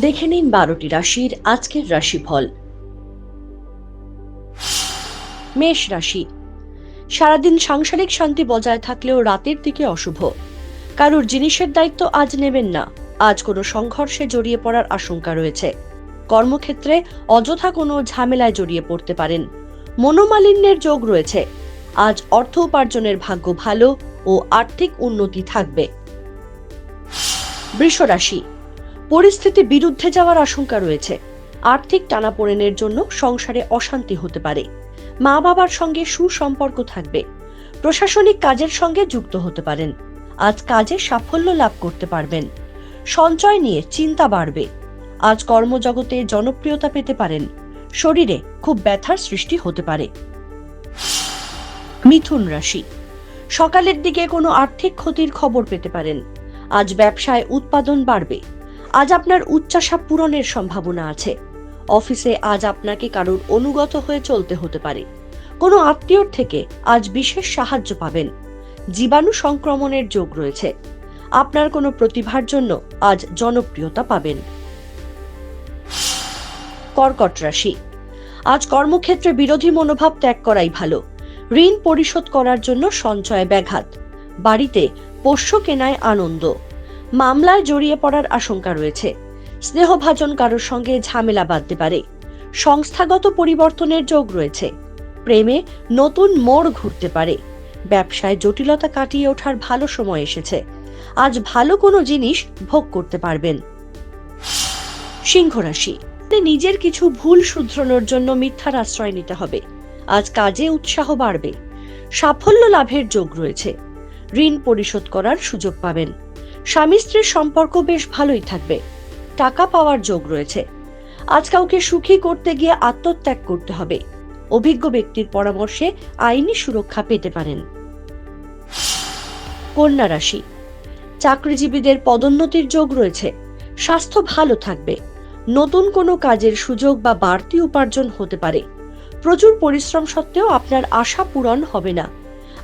দেখে নিন বারোটি রাশির আজকের রাশিফল। মেষ রাশি। সারাদিন সাংসারিক শান্তি বজায় থাকলেও রাতের দিকে অশুভ। কারোর জিনিসের দায়িত্ব আজ নেবেন না। আজ কোনো সংঘর্ষে জড়িয়ে পড়ার আশঙ্কা রয়েছে। কর্মক্ষেত্রে অযথা কোনো ঝামেলায় জড়িয়ে পড়তে পারেন। মনোমালিন্যের যোগ রয়েছে। আজ অর্থ উপার্জনের ভাগ্য ভালো ও আর্থিক উন্নতি থাকবে। বৃষ রাশি পরিস্থিতি বিরুদ্ধে যাওয়ার আশঙ্কা রয়েছে। আর্থিক টানাপোড়েনের জন্য সংসারে অশান্তি হতে পারে। মা বাবার সঙ্গে সুসম্পর্ক থাকবে। প্রশাসনিক কাজের সঙ্গে যুক্ত হতে পারেন। আজ কাজে সাফল্য লাভ করতে পারবেন। সঞ্চয় নিয়ে চিন্তা বাড়বে। আজ কর্মজগতে জনপ্রিয়তা পেতে পারেন। শরীরে খুব ব্যথার সৃষ্টি হতে পারে। মিথুন রাশি। সকালের দিকে কোনো আর্থিক ক্ষতির খবর পেতে পারেন। আজ ব্যবসায় উৎপাদন বাড়বে। আজ আপনার উচ্চাসা পূরণের সম্ভাবনা আছে। অফিসে আজ আপনাকে কারোর অনুগত হয়ে চলতে হতে পারে। কোনো আত্মীয়র থেকে আজ বিশেষ সাহায্য পাবেন। জীবাণু সংক্রমণের যোগ রয়েছে। আপনার কোনো প্রতিভার জন্য আজ জনপ্রিয়তা পাবেন। কর্কট রাশি। আজ কর্মক্ষেত্রে বিরোধী মনোভাব ত্যাগ করাই ভালো। ঋণ পরিশোধ করার জন্য সঞ্চয় ব্যাঘাত। বাড়িতে পোষ্য কেনায় আনন্দ। মামলায় জড়িয়ে পড়ার আশঙ্কা রয়েছে। স্নেহভাজন কারোর সঙ্গে ঝামেলা বাঁধতে পারে। সংস্থাগত পরিবর্তনের যোগ রয়েছে। প্রেমে নতুন মোড় ঘুরতে পারে। ব্যবসায় জটিলতা কাটিয়ে ওঠার ভালো সময় এসেছে। আজ ভালো কোনো জিনিস ভোগ করতে পারবেন। সিংহ রাশি। নিজের কিছু ভুল শুধরানোর জন্য মিথ্যার আশ্রয় নিতে হবে। আজ কাজে উৎসাহ বাড়বে। সাফল্য লাভের যোগ রয়েছে। ঋণ পরিশোধ করার সুযোগ পাবেন। স্বামী স্ত্রীর সম্পর্ক বেশ ভালোই থাকবে। টাকা পাওয়ার যোগ রয়েছে। আজ কাউকে সুখী করতে গিয়ে আত্মত্যাগ করতে হবে। অভিজ্ঞ ব্যক্তির পরামর্শে আইনি সুরক্ষা পেতে পারেন। কন্যা রাশি। চাকরিজীবীদের পদোন্নতির যোগ রয়েছে। স্বাস্থ্য ভালো থাকবে। নতুন কোনো কাজের সুযোগ বা বাড়তি উপার্জন হতে পারে। প্রচুর পরিশ্রম সত্ত্বেও আপনার আশা পূরণ হবে না।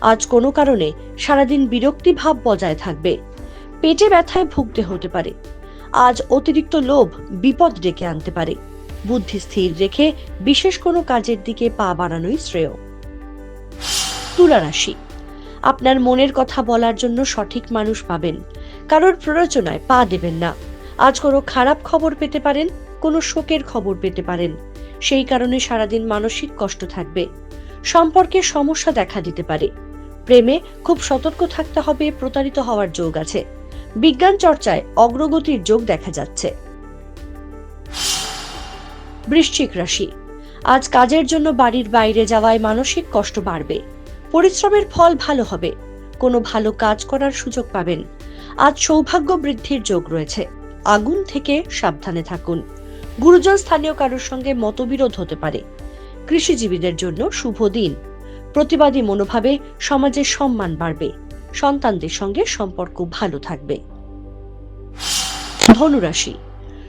আজ কোনো কারণে সারাদিন বিরক্তি ভাব বজায় থাকবে। পেটে ব্যথায় ভুগতে হতে পারে। আজ অতিরিক্ত লোভ বিপদ ডেকে আনতে পারে। বুদ্ধি স্থির রেখে বিশেষ কোনো কাজের দিকে পা বাড়ানোই শ্রেয়। তুলা রাশি আপনার মনের কথা বলার জন্য সঠিক মানুষ পাবেন। কারোর প্ররোচনায় পা দেবেন না। আজ কোনো খারাপ খবর পেতে পারেন, কোনো শোকের খবর পেতে পারেন। সেই কারণে সারাদিন মানসিক কষ্ট থাকবে। সম্পর্কে সমস্যা দেখা দিতে পারে। প্রেমে খুব সতর্ক থাকতে হবে, প্রতারিত হওয়ার যোগ আছে। বিজ্ঞান চর্চায় অগ্রগতির যোগ দেখা যাচ্ছে। বৃশ্চিক রাশি। আজ কাজের জন্য বাড়ির বাইরে যাওয়ায় মানসিক কষ্ট বাড়বে। পরিশ্রমের ফল ভালো হবে। কোনো ভালো কাজ করার সুযোগ পাবেন। আজ সৌভাগ্য বৃদ্ধির যোগ রয়েছে। আগুন থেকে সাবধানে থাকুন। গুরুজন স্থানীয় কারোর সঙ্গে মতবিরোধ হতে পারে। কৃষিজীবীদের জন্য শুভ দিন। প্রতিবাদী মনোভাবে সমাজের সম্মান বাড়বে। সন্তানদের সঙ্গে সম্পর্ক ভালো থাকবে। ধনুরাশি।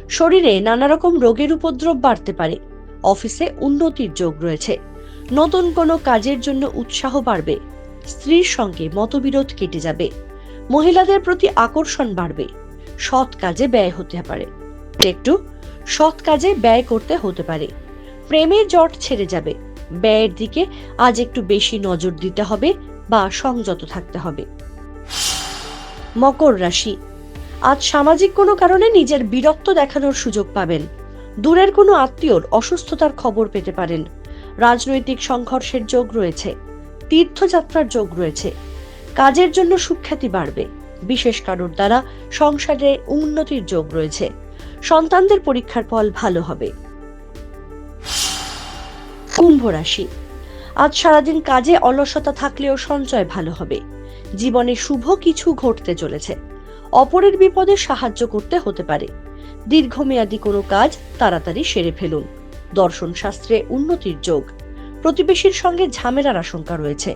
শরীরে নানা রকম রোগের উপদ্রব বাড়তে পারে। অফিসে উন্নতির যোগ রয়েছে। নতুন কোনো কাজের জন্য উৎসাহ বাড়বে। স্ত্রীর সঙ্গে মতবিরোধ কেটে যাবে। মহিলাদের প্রতি আকর্ষণ বাড়বে। সৎ কাজে ব্যয় হতে পারে। একটু সৎ কাজে ব্যয় করতে হতে পারে। প্রেমের জট ছেড়ে যাবে। ব্যয়ের দিকে আজ একটু বেশি নজর দিতে হবে। বা সংযত থাকতে হবে। মকর রাশি। আজ সামাজিক কোনো কারণে নিজের বীরত্ব দেখানোর সুযোগ পাবেন। দূরের কোনো আত্মীয়র অসুস্থতার খবর পেতে পারেন। রাজনৈতিক সংঘর্ষের যোগ রয়েছে। তীর্থযাত্রার যোগ রয়েছে। কাজের জন্য সুখ্যাতি বাড়বে। বিশেষ কারোর দ্বারা সংসারে উন্নতির যোগ রয়েছে। সন্তানদের পরীক্ষার ফল ভালো হবে। কুম্ভ রাশি। আজ সারাদিন কাজে অলসতা থাকলেও সঞ্চয় ভালো হবে। জীবনে শুভ কিছু ঘটতে চলেছে। অপরের বিপদে সাহায্য করতে হতে পারে। দীর্ঘমেয়াদী কোনো কাজ তাড়াতাড়ি সেরে ফেলুন। দর্শন শাস্ত্রে উন্নতির যোগ। প্রতিবেশীর সঙ্গে ঝামেলার আশঙ্কা রয়েছে।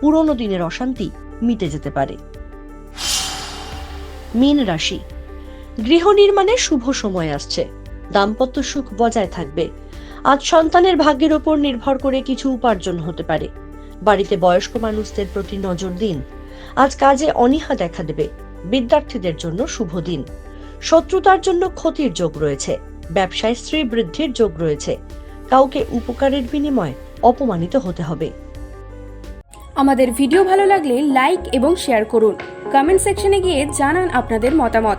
পুরনো দিনের অশান্তি মিটে যেতে পারে। মীন রাশি। গৃহ নির্মাণে শুভ সময় আসছে। দাম্পত্য সুখ বজায় থাকবে। আজ সন্তানের ভাগ্যের ওপর নির্ভর করে কিছু উপার্জন হতে পারে। বাড়িতে বয়স্ক মানুষদের প্রতি নজর দিন। আজ কাজে অনীহা দেখা দেবে। বিদ্যার্থীদের জন্য শুভ দিন। শত্রুতার জন্য ক্ষতির যোগ রয়েছে। ব্যবসায় স্ত্রী বৃদ্ধির যোগ রয়েছে। কাউকে উপকারের বিনিময়ে অপমানিত হতে হবে। আমাদের ভিডিও ভালো লাগলে লাইক এবং শেয়ার করুন। কমেন্ট সেকশনে গিয়ে জানান আপনাদের মতামত।